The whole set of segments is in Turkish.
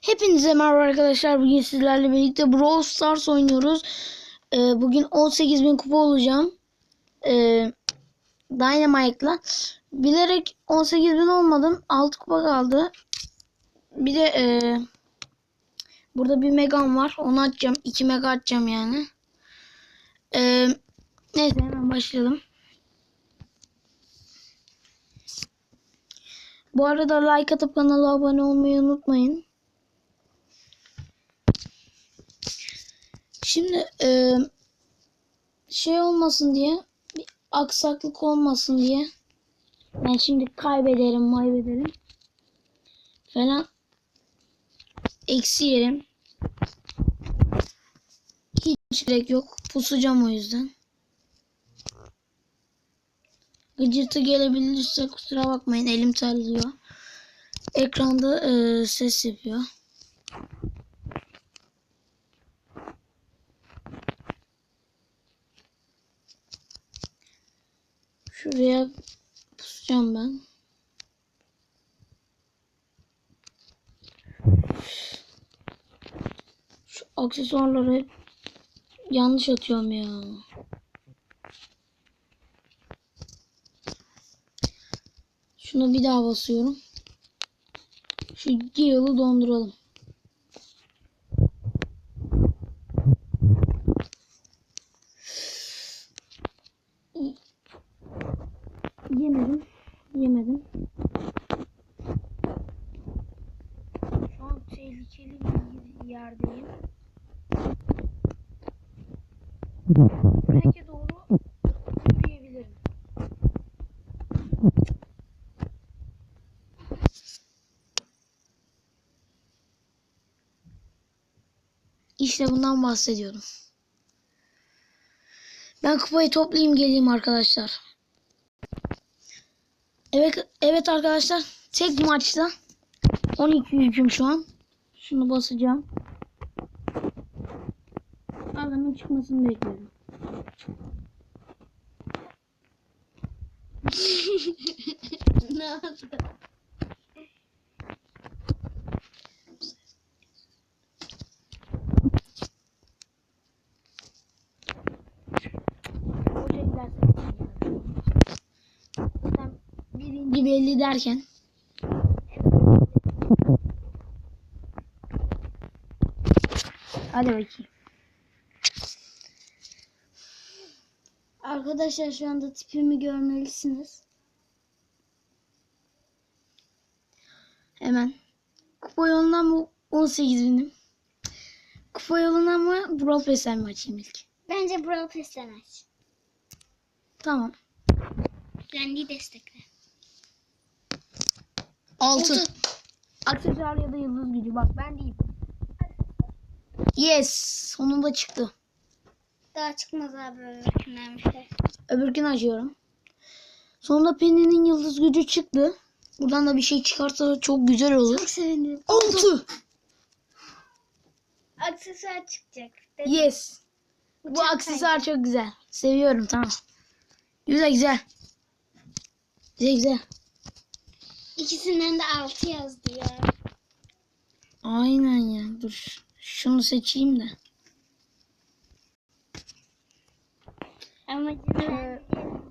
Hepinize merhaba arkadaşlar. Bugün sizlerle birlikte Brawl Stars oynuyoruz. Ee, bugün 18.000 kupa olacağım. Ee, Dynamite'la. Bilerek 18.000 olmadım. 6 kupa kaldı. Bir de e, burada bir megam var. Onu açacağım. 2 mega açacağım yani. Ee, neyse hemen başlayalım. Bu arada like atıp kanala abone olmayı unutmayın. Şimdi e, şey olmasın diye bir aksaklık olmasın diye ben şimdi kaybederim maybederim falan eksi yerim. Hiç gerek yok. Pusacağım o yüzden. Gıcırtı gelebilirse kusura bakmayın elim terliyor. Ekranda e, ses yapıyor. Şuraya pusacağım ben. Şu aksesuarları yanlış atıyorum ya. Şunu bir daha basıyorum. Şu yılı donduralım. Yemedim. Yemedim. Şu an tehlikeli bir yerdeyim. Belki doğru yürüyebilirim. İşte bundan bahsediyorum. Ben kupayı toplayayım geleyim arkadaşlar. Evet evet arkadaşlar tek maçta 12 yüzüm şu an. Şunu basacağım. Adamın çıkmasını bekliyorum. ne oldu? Belli derken. Hadi bakayım. Arkadaşlar şu anda tipimi görmelisiniz. Hemen. Kupa yolundan mı 18 binim? Kupa yolundan mı Brawl Pass'ten mi açayım ilk? Bence Brawl Pass'ten aç. Tamam. Randy destekle. 6. Aksesuar ya da yıldız gücü. Bak ben deyim. Yes. Sonunda çıktı. Daha çıkmaz abi öbürkünden bir şey. Öbürkünü açıyorum. Sonunda Penny'nin yıldız gücü çıktı. Buradan da bir şey çıkarsa çok güzel olur. Çok sevindim. 6. Aksesuar çıkacak. Dedim. Yes. Bu Uçak aksesuar çok güzel. Seviyorum tamam. Güzel güzel. Güzel güzel. İkisinden de 6 yazdı ya. Aynen ya. Dur. Şunu seçeyim de. Biliyorum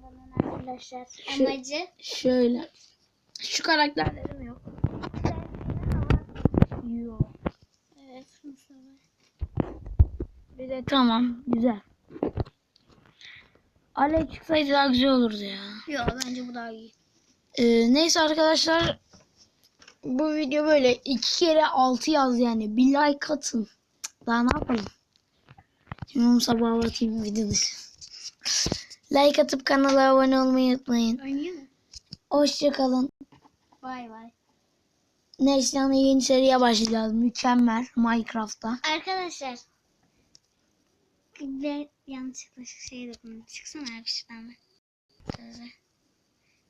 bunun arkadaşlar. Şu- Amacı. Şöyle. Şu karakterlerim yok. Yok. Evet. Bir de tamam. Güzel. Alev çıksaydı daha güzel olurdu ya. Yok bence bu daha iyi. Ee, neyse arkadaşlar. Bu video böyle iki kere altı yaz yani. Bir like atın. Daha ne yapalım? Şimdi onu sabah atayım video dışı. Like atıp kanala abone olmayı unutmayın. Hoşçakalın. Vay vay. Neslihan'la yeni seriye başlayacağız. Mükemmel Minecraft'ta. Arkadaşlar. Ben yanlışlıkla şu şeyi dokundum. Çıksana. Şöyle.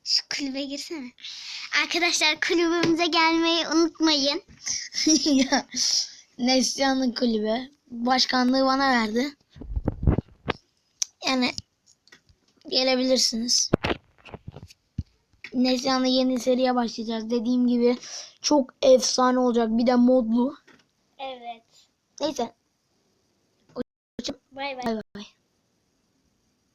Şu kulübe girsene. Arkadaşlar kulübümüze gelmeyi unutmayın. Neslihan'ın kulübü. Başkanlığı bana verdi. Yani gelebilirsiniz. Neslihan'la yeni seriye başlayacağız. Dediğim gibi çok efsane olacak. Bir de modlu. Neyse. Bay bay. Bay bay.